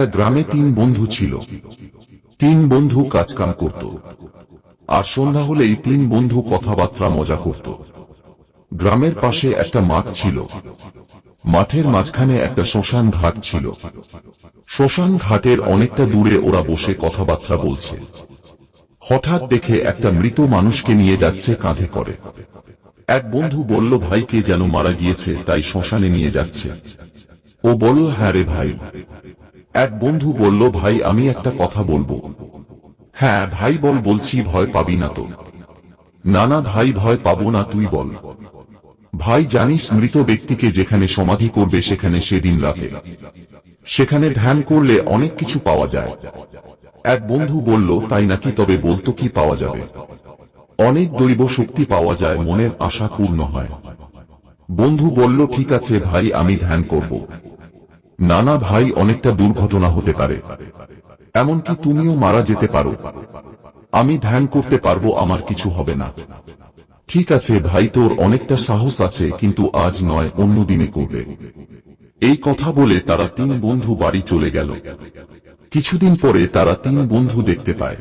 একটা গ্রামে তিন বন্ধু ছিল। তিন বন্ধু কাজকাম করত। আর সন্ধ্যা হলেই তিন বন্ধু কথাবার্তা মজা করত। গ্রামের পাশে একটা মাঠ ছিল। মাঠের মাঝখানে একটা শ্মশান ঘাট ছিল। শ্মশান ঘাটের অনেকটা দূরে ওরা বসে কথাবার্তা বলছে। হঠাৎ দেখে একটা মৃত মানুষকে নিয়ে যাচ্ছে কাঁধে করে। এক বন্ধু বলল ভাইকে যেন মারা গিয়েছে, তাই শ্মশানে নিয়ে যাচ্ছে। ও বলল হ্যাঁ রে ভাই। এক বন্ধু বলল, ভাই, আমি একটা কথা বলব। হ্যাঁ ভাই, বল, বলছি, ভয় পাবি না তো। না না ভাই, ভয় পাবো না, তুই বল। ভাই, জানিস, মৃত ব্যক্তিকে যেখানে সমাধি করবে, সেখানে সেদিন রাতে। সেখানে ধ্যান করলে অনেক কিছু পাওয়া যায়। এক বন্ধু বলল, তাই নাকি, তবে বলতো কি পাওয়া যাবে? অনেক দৈব শক্তি পাওয়া যায়, মনের আশা পূর্ণ হয়। বন্ধু বলল, ঠিক আছে, ভাই, আমি ধ্যান করব। নানা ভাই অনেকটা দুর্ঘটনা হতে পারে। এমনকি তুমিও মারা যেতে পারো। আমি ধ্যান করতে পারব, আমার কিছু হবে না। ঠিক আছে ভাই, তোর অনেকটা সাহস আছে, কিন্তু আজ নয়, অন্য দিনে করবে। এই কথা বলে তারা তিন বন্ধু বাড়ি চলে গেল। কিছুদিন পরে তারা তিন বন্ধু দেখতে পায়।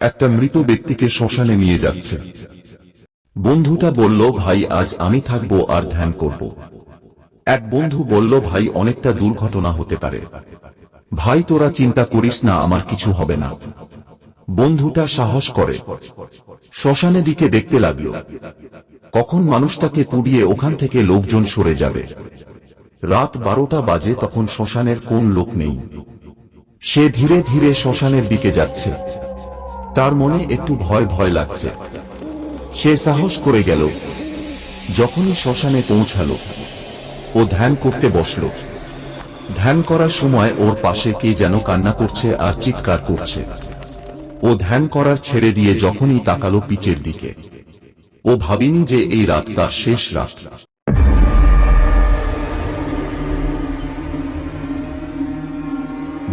একটা মৃত ব্যক্তিকে শ্মশানে নিয়ে যাচ্ছে। বন্ধুটা বলল, ভাই, আজ আমি থাকব আর ধ্যান করব। এক বন্ধু বলল, ভাই, অনেকটা দুর্ঘটনা হতে পারে। ভাই, তোরা চিন্তা করিস না, আমার কিছু হবে না। বন্ধুটা সাহস করে। শ্মশানে দিকে দেখতে লাগল। কখন মানুষটাকে পুড়িয়ে ওখান থেকে লোকজন সরে যাবে। রাত বারোটা বাজে, তখন শ্মশানের কোন লোক নেই। সে ধীরে ধীরে শ্মশানের দিকে যাচ্ছে। তার মনে একটু ভয় ভয় লাগছে। সে সাহস করে গেল। যখনই শ্মশানে পৌঁছালো ও ধ্যান করতে বসল। ধ্যান করার সময় ওর পাশে কে যেন কান্না করছে আর চিৎকার করছে। ও ধ্যান করার ছেড়ে দিয়ে যখনই তাকালো পিচের দিকে। ও ভাবিনি যে এই রাত তার শেষ রাত।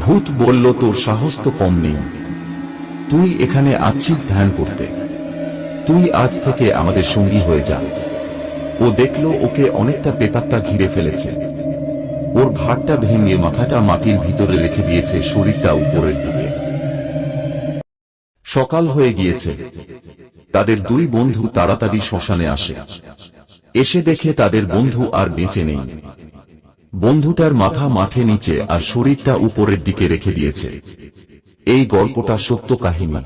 ভূত বলল, তোর সাহস তো কম নেই। তুই এখানে আছিস ধ্যান করতে। তুই আজ থেকে আমাদের সঙ্গী হয়ে যা। ও দেখল ওকে অনেকটা পেতাত্তা ঘিরে ফেলেছে। ওর ঘাটটা ভেঙে মাথাটা মাটির ভিতরে রেখে দিয়েছে শরীরটা উপরের দিকে। সকাল হয়ে গিয়েছে। তাদের দুই বন্ধু তাড়াতাড়ি শ্মশানে আসে। এসে দেখে তাদের বন্ধু আর বেঁচে নেই। বন্ধুটার মাথা মাঠে নিচে আর শরীরটা উপরের দিকে রেখে দিয়েছে। এই গল্পটা সত্য কাহিনী।